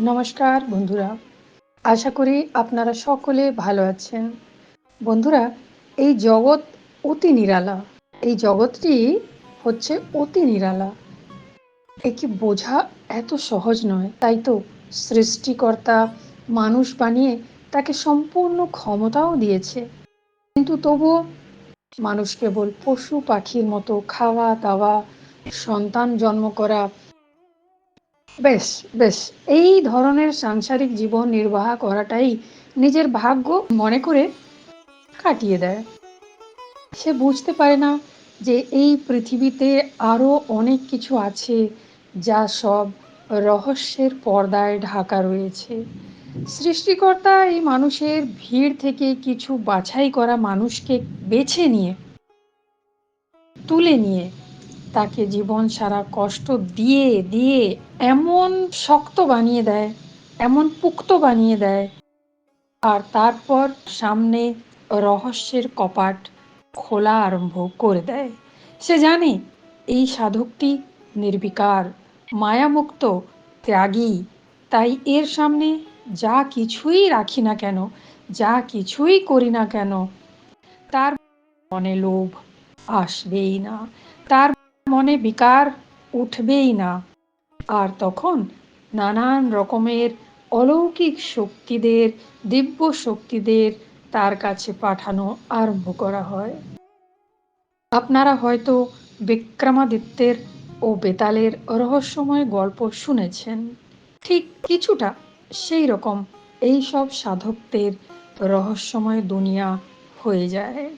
নমস্কার, বন্ধুরা। আশা করি আপনারা সকলে ভালো আছেন। বন্ধুরা, এই জগৎ অতি নিরালা। এই জগৎটি হচ্ছে অতি নিরালা। একে বোঝা এত সহজ নয়। তাই তো সৃষ্টিকর্তা মানুষ বানিয়ে তাকে সম্পূর্ণ ক্ষমতাও দিয়েছে। কিন্তু তবুও মানুষ কেবল পশু পাখির মতো খাওয়া দাওয়া সন্তান জন্ম করা বেশ বেশ। এই ধরনের সাংসারিক জীবন নির্বাহ করাটাই নিজের ভাগ্য মনে করে কাটিয়ে দেয়। সে বুঝতে পারে না যে এই পৃথিবীতে আরও অনেক কিছু আছে যা সব রহস্যের পর্দায় ঢাকা রয়েছে। সৃষ্টিকর্তা এই মানুষের ভিড় থেকে কিছু বাছাই করা মানুষকে বেছে নিয়ে, তুলে নিয়ে তাকে জীবন সারা কষ্ট দিয়ে দিয়ে এমন শক্ত বানিয়ে দেয়, এমন পুক্ত বানিয়ে দেয়। আর তারপর সামনে রহস্যের কপাট খোলা আরম্ভ করে দেয়। সে জানে এই সাধকটি নির্বিকার, মায়ামুক্ত, ত্যাগী। তাই এর সামনে যা কিছুই রাখি না কেন, যা কিছুই করি না কেন, তার মনে লোভ আসবেই না। তার মনে বিকার উঠবেই না। আর তখন নানান রকমের অলৌকিক শক্তিদের, দিব্য শক্তিদের তার কাছে পাঠানো আরম্ভ করা হয়। আপনারা হয়তো বিক্রমাদিত্যের ও বেতালের রহস্যময় গল্প শুনেছেন। ঠিক কিছুটা সেই রকম এই সব সাধকদের রহস্যময় দুনিয়া হয়ে যায়।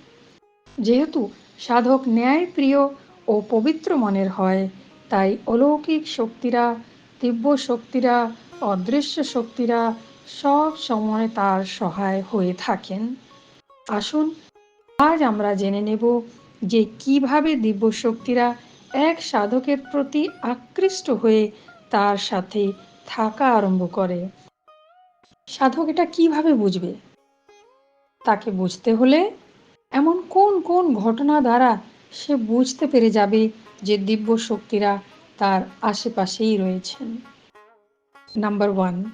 যেহেতু সাধক ন্যায়প্রিয় ও পবিত্র মনের হয়, তাই অলৌকিক শক্তিরা দিব্য শক্তিরা, অদৃশ্য শক্তিরা সব সময় তার সহায় হয়ে থাকেন। আসুন, আজ আমরা জেনে নেব যে কীভাবে দিব্য শক্তিরা এক সাধকের প্রতি আকৃষ্ট হয়ে তার সাথে থাকা আরম্ভ করে। সাধক এটা কীভাবে বুঝবে? তাকে বুঝতে হলে এমন কোন কোন ঘটনা দ্বারা সে বুঝতে পেরে যাবে যে দিব্য শক্তিরা তার আশেপাশেই রয়েছেন। নাম্বার ওয়ান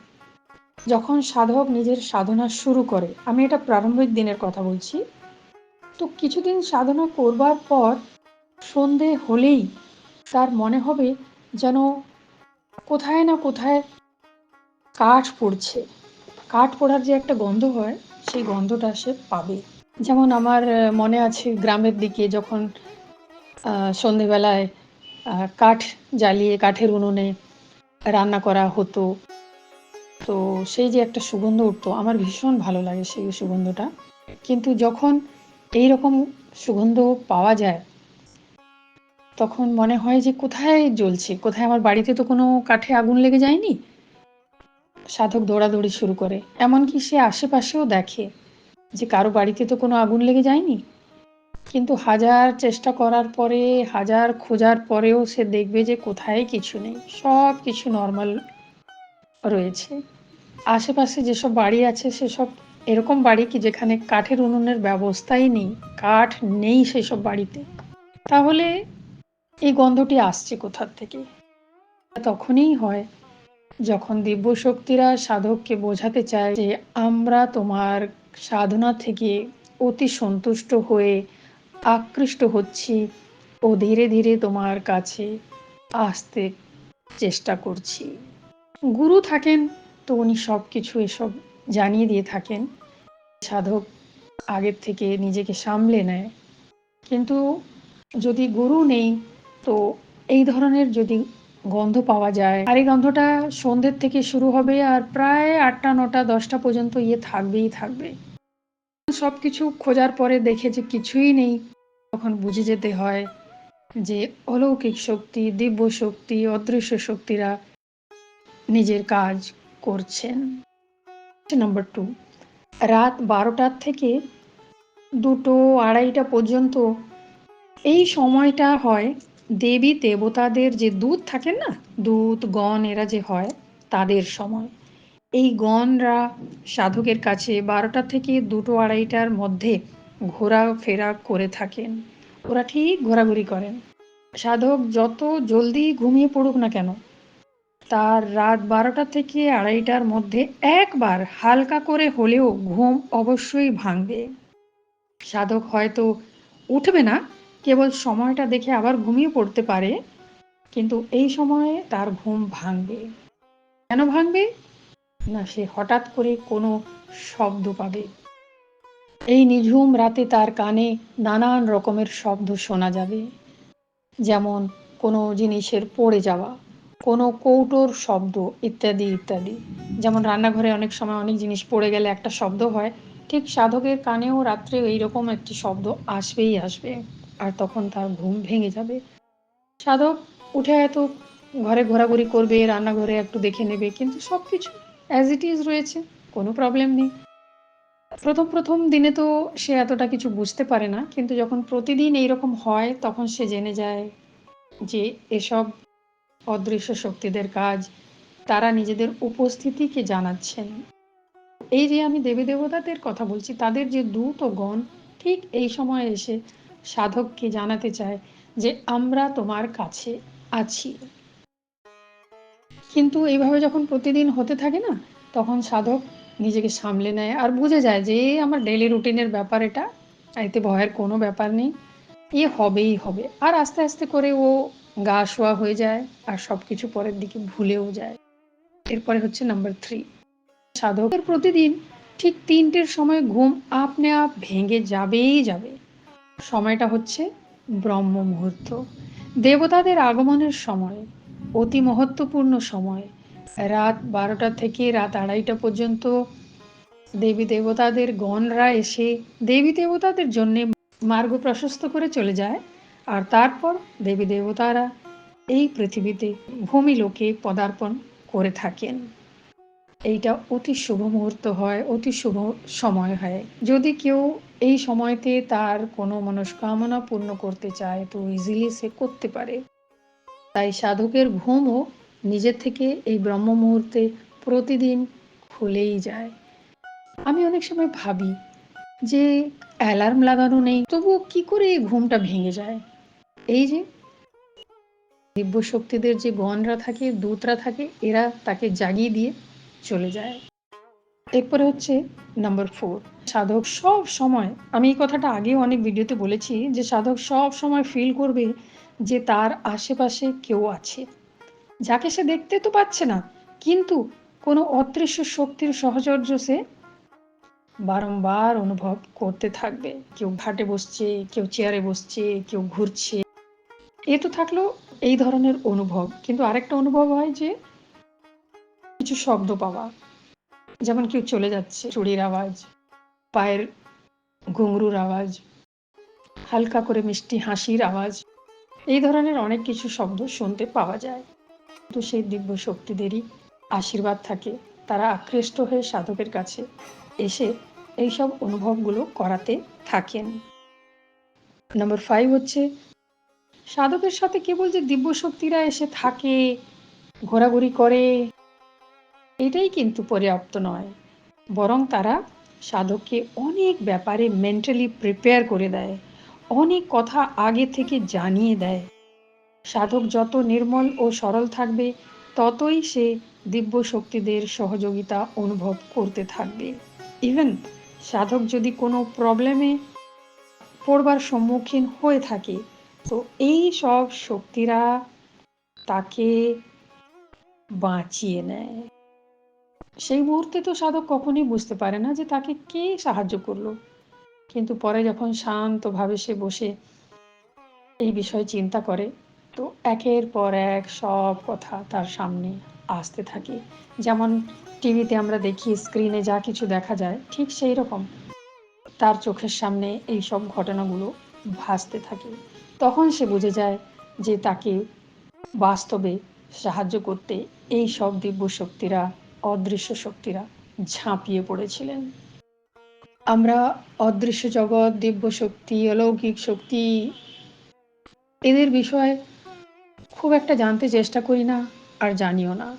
যখন সাধক নিজের সাধনা শুরু করে, আমি এটা প্রারম্ভিক দিনের কথা বলছি। তো কিছুদিন সাধনা করবার পর সন্ধে হলেই তার মনে হবে যেন কোথায় না কোথায় কাঠ পড়ছে। কাঠ পড়ার যে একটা গন্ধ হয়, সেই গন্ধটা সে পাবে। যেমন আমার মনে আছে গ্রামের দিকে যখন সন্ধেবেলায় কাঠ জ্বালিয়ে, কাঠের উনুনে রান্না করা হতো। তো সেই যে একটা সুগন্ধ উঠতো, আমার ভীষণ ভালো লাগে সেই সুগন্ধটা। কিন্তু যখন এই রকম সুগন্ধ পাওয়া যায়, তখন মনে হয় যে কোথায় জ্বলছে? কোথায় আমার বাড়িতে তো কোনো কাঠে আগুন লেগে যায়নি? সাধক দৌড়াদৌড়ি শুরু করে। এমনকি সে আশেপাশেও দেখে। যে কারও বাড়িতে তো কোনো আগুন লেগে যায়নি। কিন্তু হাজার চেষ্টা করার পরে, হাজার খোঁজার পরেও সে দেখবে যে কোথায় কিছু নেই, সব কিছু নর্মাল রয়েছে। আশেপাশে যেসব বাড়ি আছে, সেসব এরকম বাড়ি কি যেখানে কাঠের উনুনের ব্যবস্থাই নেই, কাঠ নেই সেসব বাড়িতে? তাহলে এই গন্ধটি আসছে কোথার থেকে? তখনই হয়, যখন দিব্য শক্তিরা সাধককে বোঝাতে চায় যে আমরা তোমার সাধনা থেকে অতি সন্তুষ্ট হয়ে আকৃষ্ট হচ্ছি ও ধীরে ধীরে তোমার কাছে আসতে চেষ্টা করছি। গুরু থাকেন তো উনি সব কিছু এসব জানিয়ে দিয়ে থাকেন। সাধক আগের থেকে নিজেকে সামলে নেয়। কিন্তু যদি গুরু নেই তো এই ধরনের যদি গন্ধ পাওয়া যায়। আর এই গন্ধটা সন্ধ্যের থেকে শুরু হবে আর প্রায় আটটা, নটা, দশটা পর্যন্ত ইয়ে থাকবেই থাকবে। সব কিছু খোঁজার পরে দেখে যে কিছুই নেই। তখন বুঝে যেতে হয় যে অলৌকিক শক্তি, দিব্য শক্তি, অদৃশ্য শক্তিরা নিজের কাজ করছেন। নাম্বার টু রাত বারোটার থেকে দুটো আড়াইটা পর্যন্ত এই সময়টা হয় দেবী দেবতাদের যে দুধ থাকে না দুধ গণ এরা যে হয় তাদের সময়। এই গণরা সাধকের কাছে বারোটা থেকে দুটো আড়াইটার মধ্যে ঘোরাফেরা করে থাকেন। ওরা ঠিক ঘোরাঘুরি করেন। সাধক যত জলদি ঘুমিয়ে পড়ুক না কেন, তার রাত বারোটা থেকে আড়াইটার মধ্যে একবার হালকা করে হলেও ঘুম অবশ্যই ভাঙবে। সাধক হয়তো উঠবে না কেবল সময়টা দেখে আবার ঘুমিয়ে পড়তে পারে, কিন্তু এই সময়ে তার ঘুম ভাঙবে। কেন ভাঙবে? না, সে হঠাৎ করে কোনো শব্দ পাবে। এই নিঝুম রাতে তার কানে নানান রকমের শব্দ শোনা যাবে। যেমন কোনো জিনিসের পড়ে যাওয়া, কোনো কৌটোর শব্দ, ইত্যাদি ইত্যাদি। যেমন রান্নাঘরে অনেক সময় অনেক জিনিস পড়ে গেলে একটা শব্দ হয়, ঠিক সাধকের কানেও রাত্রে এইরকম একটি শব্দ আসবেই আসবে। আর তখন তার ঘুম ভেঙে যাবে। সাধক উঠে হয়তো ঘরে ঘোরাঘুরি করবে, রান্নাঘরে একটু দেখে নেবে, কিন্তু সব কিছু অ্যাজ ইট ইজ রয়েছে, কোনো প্রবলেম নেই। প্রথম প্রথম দিনে তো সে এতটা কিছু বুঝতে পারে না, কিন্তু যখন প্রতিদিন এইরকম হয়, তখন সে জেনে যায় যে এসব অদৃশ্য শক্তিদের কাজ, তারা নিজেদের উপস্থিতিকে জানাচ্ছেন। এই যে আমি দেবী দেবতাদের কথা বলছি, তাদের যে দূত ও গণ, ঠিক এই সময় এসে সাধককে জানাতে চায় যে আমরা তোমার কাছে আছি? কিন্তু এইভাবে যখন প্রতিদিন হতে থাকে না, তখন সাধক নিজেকে সামলে নেয় আর বুঝে যায় যে আমার ডেলি রুটিনের ব্যাপার এটা, এতে ভয়ের কোনো ব্যাপার নেই। এ হবেই হবে। আর আস্তে আস্তে করে ও গা শোয়া হয়ে যায় আর সব কিছু পরের দিকে ভুলেও যায়। এরপরে হচ্ছে নাম্বার থ্রি সাধকের প্রতিদিন ঠিক তিনটের সময় ঘুম আপনে আপ ভেঙে যাবেই যাবে। সময়টা হচ্ছে ব্রহ্ম মুহূর্ত। দেবতাদের আগমনের সময়, অতি মহত্বপূর্ণ সময়। রাত বারোটা থেকে রাত আড়াইটা পর্যন্ত দেবী দেবতাদের গণরা এসে দেবী দেবতাদের জন্যে মার্গ প্রশস্ত করে চলে যায়। আর তারপর দেবী দেবতারা এই পৃথিবীতে ভূমি লোকে পদার্পণ করে থাকেন। এইটা অতি শুভ মুহূর্ত হয়, অতি শুভ সময় হয়। যদি কেউ এই সময়তে তার কোনো মনস্কামনা পূর্ণ করতে চায় তো ইজিলি সে করতে পারে। তাই সাধকের ঘুমও নিজের থেকে এই ব্রহ্ম মুহূর্তে প্রতিদিন খুলেই যায়। আমি অনেক সময় ভাবি যে অ্যালার্ম লাগানো নেই, তবুও কি করে এই ঘুমটা ভেঙে যায়? এই যে দিব্য শক্তিদের যে গণরা থাকে, দূতরা থাকে, এরা তাকে জাগিয়ে দিয়ে চলে যায়। এরপরে হচ্ছে নাম্বার ফোর সাধক সব সময়, আমি এই কথাটা আগেও অনেক ভিডিওতে বলেছি যে সাধক সব সময় ফিল করবে যে তার আশেপাশে কেউ আছে। যাকে সে দেখতে তো পাচ্ছে না, কিন্তু কোনো অদৃশ্য শক্তির সহচর্য সে বারংবার অনুভব করতে থাকবে। কেউ ঘাটে বসছে, কেউ চেয়ারে বসছে, কেউ ঘুরছে। এ তো থাকল এই ধরনের অনুভব। কিন্তু আরেকটা অনুভব হয় যে কিছু শব্দ পাওয়া। যেমন কেউ চলে যাচ্ছে, চুড়ির আওয়াজ, পায়ের ঘুঙরুর আওয়াজ, হালকা করে মিষ্টি হাসির আওয়াজ, এই ধরনের অনেক কিছু শব্দ শুনতে পাওয়া যায়। কিন্তু সেই দিব্য শক্তিদেরই আশীর্বাদ থাকে। তারা আকৃষ্ট হয়ে সাধকের কাছে এসে এইসব অনুভবগুলো করাতে থাকেন। নম্বর ফাইভ হচ্ছে, সাধকের সাথে কেবল যে দিব্য শক্তিরা এসে থাকে, ঘোরাঘুরি করে এটাই কিন্তু পর্যাপ্ত নয়। বরং তারা সাধককে অনেক ব্যাপারে মেন্টালি প্রিপেয়ার করে দেয়, অনেক কথা আগে থেকে জানিয়ে দেয়। সাধক যত নির্মল ও সরল থাকবে, ততই সে দিব্য শক্তিদের সহযোগিতা অনুভব করতে থাকবে। ইভেন সাধক যদি কোনো প্রবলেমে পড়বার সম্মুখীন হয়ে থাকে, তো এই সব শক্তিরা তাকে বাঁচিয়ে নেয়। সেই মুহূর্তে তো সাধক কখনই বুঝতে পারে না যে তাকে কে সাহায্য করল। কিন্তু পরে যখন শান্তভাবে সে বসে এই বিষয়ে চিন্তা করে, তো একের পর এক সব কথা তার সামনে আসতে থাকে। যেমন টিভিতে আমরা দেখি স্ক্রিনে যা কিছু দেখা যায়, ঠিক সেই রকম তার চোখের সামনে এই সব ঘটনাগুলো ভাসতে থাকে। তখন সে বুঝে যায় যে তাকে বাস্তবে সাহায্য করতে এই সব দিব্য শক্তিরা অদৃশ্য শক্তিরা ঝাঁপিয়ে পড়েছিলেন। আমরা অদৃশ্য জগৎ দিব্য শক্তি অলৌকিক শক্তি, এদের বিষয়ে খুব একটা জানতে চেষ্টা করি না আর জানিও না।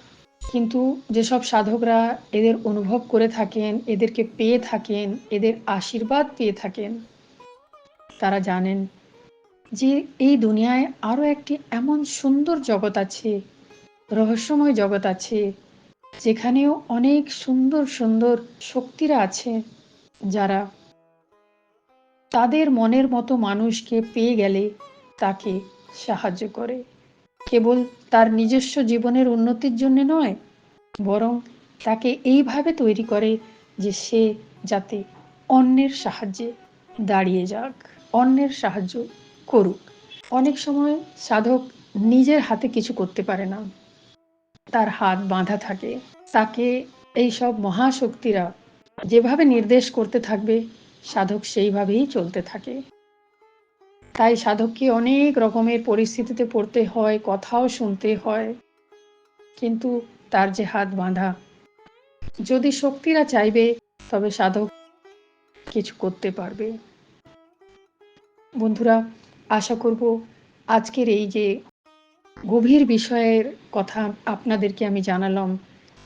কিন্তু যেসব সাধকরা এদের অনুভব করে থাকেন, এদেরকে পেয়ে থাকেন, এদের আশীর্বাদ পেয়ে থাকেন, তারা জানেন যে এই দুনিয়ায় আরও একটি এমন সুন্দর জগৎ আছে, রহস্যময় জগৎ আছে যেখানেও অনেক সুন্দর সুন্দর শক্তিরা আছে যারা তাদের মনের মতো মানুষকে পেয়ে গেলে তাকে সাহায্য করে। কেবল তার নিজস্ব জীবনের উন্নতির জন্য নয়, বরং তাকে এইভাবে তৈরি করে যে সে যাতে অন্যের সাহায্যে দাঁড়িয়ে যাক, অন্যের সাহায্য করুক। অনেক সময় সাধক নিজের হাতে কিছু করতে পারে না। তার হাত বাঁধা থাকে। তাকে এই সব মহাশক্তিরা যেভাবে নির্দেশ করতে থাকবে, সাধক সেইভাবেই চলতে থাকে। তাই সাধককে অনেক রকমের পরিস্থিতিতে পড়তে হয়, কথাও শুনতে হয়। কিন্তু তার যে হাত বাঁধা, যদি শক্তিরা চাইবে, তবে সাধক কিছু করতে পারবে। বন্ধুরা, আশা করব আজকের এই যে গভীর বিষয়ের কথা আপনাদেরকে আমি জানালাম।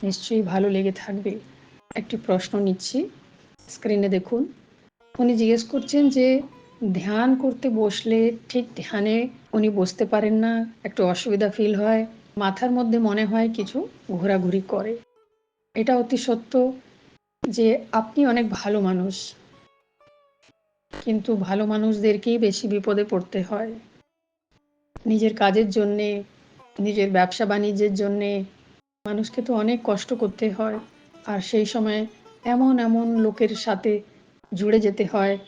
নিশ্চয়ই ভালো লেগে থাকবে। একটি প্রশ্ন নিচ্ছি। স্ক্রিনে দেখুন। উনি জিজ্ঞেস করছেন যে, ধ্যান করতে বসলে ঠিক ধ্যানে উনি বসতে পারেন না, একটু অসুবিধা ফিল হয়, মাথার মধ্যে মনে হয় কিছু ঘোরাঘুরি করে। এটা অতি সত্য যে আপনি অনেক ভালো মানুষ, কিন্তু ভালো মানুষদেরকেই বেশি বিপদে পড়তে হয়। নিজের কাজের জন্যে, নিজের ব্যবসা বাণিজ্যের জন্যে। মানুষকে তো অনেক কষ্ট করতে হয়। আর সেই সময় এমন এমন লোকের সাথে জুড়ে যেতে হয়,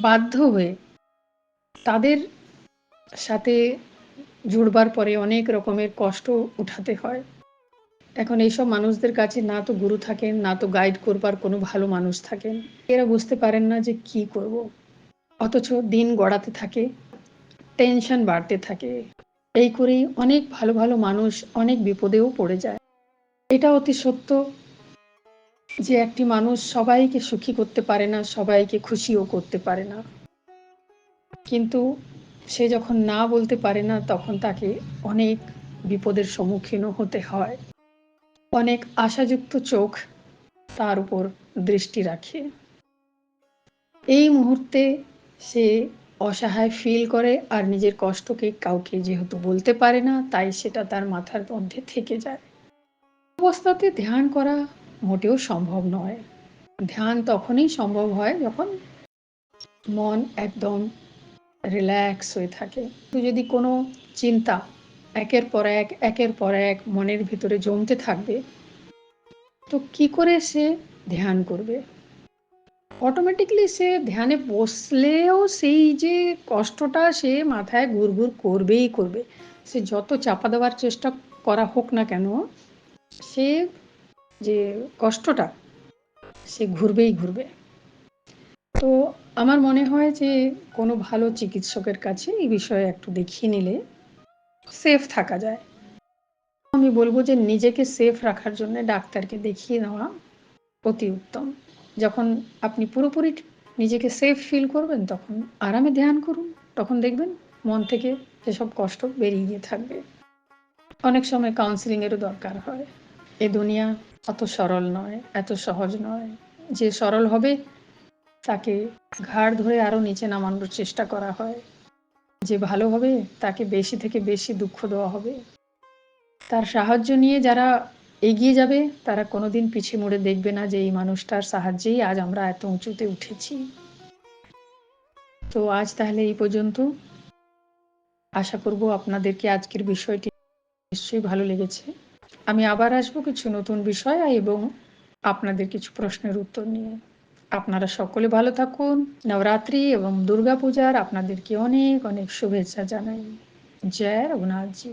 বাধ্য হয়ে। তাদের সাথে জুড়বার পরে অনেক রকমের কষ্ট উঠাতে হয়। এখন এইসব মানুষদের কাছে না তো গুরু থাকেন, না তো গাইড করবার কোনো ভালো মানুষ থাকেন। এরা বুঝতে পারেন না যে কি করব। অথচ দিন গড়াতে থাকে। টেনশন বাড়তে থাকে। এই করেই অনেক ভালো ভালো মানুষ অনেক বিপদেও পড়ে যায়। এটা অতি সত্য যে একটি মানুষ সবাইকে সুখী করতে পারে না, সবাইকে খুশিও করতে পারে না। কিন্তু সে যখন না বলতে পারে না, তখন তাকে অনেক বিপদের সম্মুখীনও হতে হয়। অনেক আশাযুক্ত চোখ তার উপর দৃষ্টি রাখে। এই মুহূর্তে সে অসহায় ফিল করে আর নিজের কষ্টকে কাউকে যেহেতু বলতে পারে না, তাই সেটা তার মাথার মধ্যে থেকে যায়। অবস্থাতে ধ্যান করা মোটেও সম্ভব নয়। ধ্যান তখনই সম্ভব হয় যখন মন একদম রিল্যাক্স হয়ে থাকে। যদি কোনো চিন্তা একের পর এক, একের পর এক মনের ভিতরে জমতে থাকবে, তো কি করে সে ধ্যান করবে? অটোমেটিকলি সে ধ্যানে বসলেও সেই যে কষ্টটা সে মাথায় ঘুরঘুর করবেই করবে। সে যত চাপা দেওয়ার চেষ্টা করা হোক না কেন, সে যে কষ্টটা, সে ঘুরবেই ঘুরবে। তো আমার মনে হয় যে কোনো ভালো চিকিৎসকের কাছে এই বিষয়ে একটু দেখিয়ে নিলে সেফ থাকা যায়। আমি বলব যে নিজেকে সেফ রাখার জন্য ডাক্তারকে দেখিয়ে নেওয়া অতি উত্তম। যখন আপনি পুরোপুরি নিজেকে সেফ ফিল করবেন, তখন আরামে ধ্যান করুন। তখন দেখবেন মন থেকে সেসব কষ্ট বেরিয়ে গিয়ে থাকবে। অনেক সময় কাউন্সিলিংয়েরও দরকার হয়। এ দুনিয়া অত সরল নয়, এত সহজ নয়। যে সরল হবে, তাকে ঘাড় ধরে আরও নিচে নামানোর চেষ্টা করা হয়। যে ভালো হবে, তাকে বেশি থেকে বেশি দুঃখ দেওয়া হবে। তার সাহায্য নিয়ে যারা এগিয়ে যাবে, তারা কোনোদিন পিছিয়ে মুড়ে দেখবে না যে এই মানুষটার সাহায্যেই আজ আমরা এত উঁচুতে উঠেছি। তো আজ তাহলে এই পর্যন্ত। আশা করব আপনাদেরকে আজকের বিষয়টি নিশ্চয়ই ভালো লেগেছে। আমি আবার আসব কিছু নতুন বিষয় এবং আপনাদের কিছু প্রশ্নের উত্তর নিয়ে। আপনারা সকলে ভালো থাকুন, নবরাত্রি এবং দুর্গাপূজার আপনাদেরকে অনেক অনেক শুভেচ্ছা জানাই। জয় রঘুনাথজি।